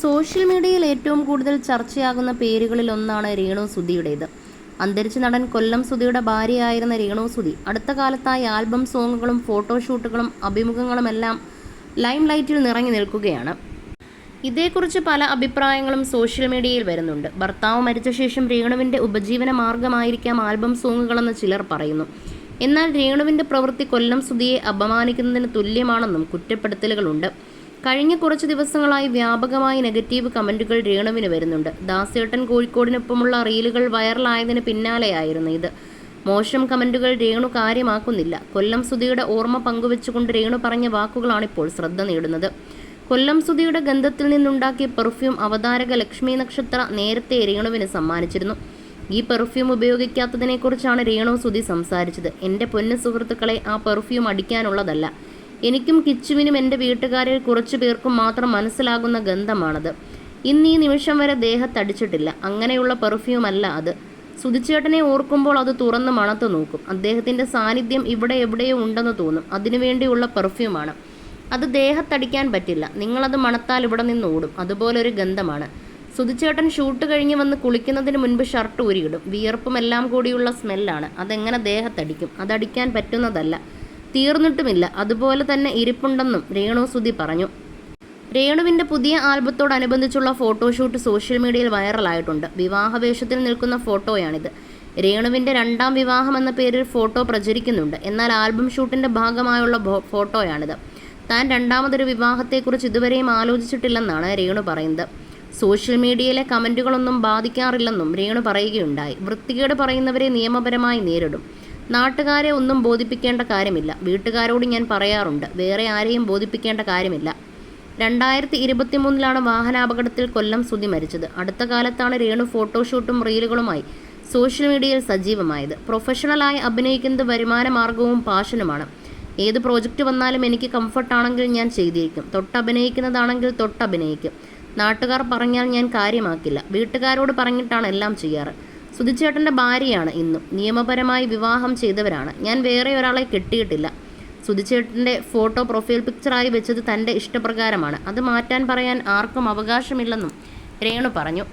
Social മീഡിയയിൽ ഏറ്റവും കൂടുതൽ ചർച്ചയാകുന്ന പേരുകളിൽ ഒന്നാണ് രേണു സുധിയുടേത്. അന്തരിച്ച നടൻ കൊല്ലം സുധിയുടെ ഭാര്യയായിരുന്ന രേണു സുധി അടുത്ത കാലത്തായി ആൽബം സോങ്ങുകളും ഫോട്ടോഷൂട്ടുകളും അഭിമുഖങ്ങളുമെല്ലാം ലൈം ലൈറ്റിൽ നിറങ്ങി നിൽക്കുകയാണ്. ഇതേക്കുറിച്ച് പല അഭിപ്രായങ്ങളും സോഷ്യൽ മീഡിയയിൽ വരുന്നുണ്ട്. ഭർത്താവ് മരിച്ച ശേഷം രേണുവിന്റെ ഉപജീവന മാർഗമായിരിക്കാം ആൽബം സോങ്ങുകളെന്ന് ചിലർ പറയുന്നു. എന്നാൽ രേണുവിന്റെ പ്രവൃത്തി കൊല്ലം സുധിയെ അപമാനിക്കുന്നതിന് തുല്യമാണെന്നും കുറ്റപ്പെടുത്തലുകളുണ്ട്. കഴിഞ്ഞ കുറച്ച് ദിവസങ്ങളായി വ്യാപകമായി നെഗറ്റീവ് കമന്റുകൾ രേണുവിന് വരുന്നുണ്ട്. ദാസേട്ടൻ കോഴിക്കോടിനൊപ്പമുള്ള റീലുകൾ വൈറലായതിന് പിന്നാലെയായിരുന്നു ഇത്. മോശം കമന്റുകൾ രേണു കാര്യമാക്കുന്നില്ല. കൊല്ലം സുധിയുടെ ഓർമ്മ പങ്കുവെച്ചുകൊണ്ട് രേണു പറഞ്ഞ വാക്കുകളാണിപ്പോൾ ശ്രദ്ധ നേടുന്നത്. കൊല്ലം സുധിയുടെ ഗന്ധത്തിൽ നിന്നുണ്ടാക്കിയ പെർഫ്യൂം അവതാരക ലക്ഷ്മി നക്ഷത്ര നേരത്തെ രേണുവിന് സമ്മാനിച്ചിരുന്നു. ഈ പെർഫ്യൂം ഉപയോഗിക്കാത്തതിനെക്കുറിച്ചാണ് രേണു സുധി സംസാരിച്ചത്. എന്റെ പൊന്നു സുഹൃത്തുക്കളെ ആ പെർഫ്യൂം അടിക്കാനുള്ളതല്ല. എനിക്കും കിച്ചുവിനും എന്റെ വീട്ടുകാരിൽ കുറച്ചു പേർക്കും മാത്രം മനസ്സിലാകുന്ന ഗന്ധമാണത്. ഇന്ന് ഈ നിമിഷം വരെ ദേഹത്തടിച്ചിട്ടില്ല അങ്ങനെയുള്ള പെർഫ്യൂം അല്ല അത്. സുധിച്ചേട്ടനെ ഓർക്കുമ്പോൾ അത് തുറന്ന് മണത്ത് നോക്കും. അദ്ദേഹത്തിന്റെ സാന്നിധ്യം ഇവിടെ എവിടെയോ ഉണ്ടെന്ന് തോന്നും. അതിനുവേണ്ടിയുള്ള പെർഫ്യൂമാണ്. അത് ദേഹത്തടിക്കാൻ പറ്റില്ല. നിങ്ങളത് മണത്താൽ ഇവിടെ നിന്ന് ഓടും. അതുപോലെ ഒരു ഗന്ധമാണ്. സുധിച്ചേട്ടൻ ഷൂട്ട് കഴിഞ്ഞ് വന്ന് കുളിക്കുന്നതിന് മുൻപ് ഷർട്ട് ഊരിയിടും. വിയർപ്പും എല്ലാം കൂടിയുള്ള സ്മെല്ലാണ്. അതെങ്ങനെ ദേഹത്തടിക്കും അതടിക്കാൻ പറ്റുന്നതല്ല. തീർന്നിട്ടുമില്ല. അതുപോലെ തന്നെ ഇരിപ്പുണ്ടെന്നും രേണു സുധി പറഞ്ഞു. രേണുവിന്റെ പുതിയ ആൽബത്തോടനുബന്ധിച്ചുള്ള ഫോട്ടോഷൂട്ട് സോഷ്യൽ മീഡിയയിൽ വൈറലായിട്ടുണ്ട്. വിവാഹവേഷത്തിൽ നിൽക്കുന്ന ഫോട്ടോയാണിത്. രേണുവിന്റെ രണ്ടാം വിവാഹം എന്ന പേരിൽ ഫോട്ടോ പ്രചരിക്കുന്നുണ്ട്. എന്നാൽ ആൽബം ഷൂട്ടിന്റെ ഭാഗമായുള്ള ഫോട്ടോയാണിത്. താൻ രണ്ടാമതൊരു വിവാഹത്തെക്കുറിച്ച് ഇതുവരെയും ആലോചിച്ചിട്ടില്ലെന്നാണ് രേണു പറയുന്നത്. സോഷ്യൽ മീഡിയയിലെ കമന്റുകളൊന്നും ബാധിക്കാറില്ലെന്നും രേണു പറയുകയുണ്ടായി. വൃത്തികേട് പറയുന്നവരെ നിയമപരമായി നേരിടും. നാട്ടുകാരെ ഒന്നും ബോധിപ്പിക്കേണ്ട കാര്യമില്ല. വീട്ടുകാരോട് ഞാൻ പറയാറുണ്ട് വേറെ ആരെയും ബോധിപ്പിക്കേണ്ട കാര്യമില്ല. രണ്ടായിരത്തി ഇരുപത്തി മൂന്നിലാണ് വാഹനാപകടത്തിൽ കൊല്ലം സുതി മരിച്ചത്. അടുത്ത കാലത്താണ് രേണു ഫോട്ടോഷൂട്ടും റീലുകളുമായി സോഷ്യൽ മീഡിയയിൽ സജീവമായത്. പ്രൊഫഷണലായി അഭിനയിക്കുന്നത് വരുമാന മാർഗവും പാഷനുമാണ്. ഏത് പ്രോജക്റ്റ് വന്നാലും എനിക്ക് കംഫർട്ടാണെങ്കിൽ ഞാൻ ചെയ്തിരിക്കും തൊട്ടഭിനയിക്കുന്നതാണെങ്കിൽ തൊട്ടഭിനയിക്കും. നാട്ടുകാർ പറഞ്ഞാൽ ഞാൻ കാര്യമാക്കില്ല. വീട്ടുകാരോട് പറഞ്ഞിട്ടാണ് എല്ലാം ചെയ്യാറ്. സുധിച്ചേട്ടന്റെ ഭാര്യയാണ് ഇന്നും. നിയമപരമായി വിവാഹം ചെയ്തവരാണ്. ഞാൻ വേറെ ഒരാളെ കെട്ടിയിട്ടില്ല. സുധിച്ചേട്ടന്റെ ഫോട്ടോ പ്രൊഫൈൽ പിക്ചറായി വെച്ചത് തന്റെ ഇഷ്ടപ്രകാരമാണ്. അത് മാറ്റാൻ പറയാൻ ആർക്കും അവകാശമില്ലെന്നും രേണു പറഞ്ഞു.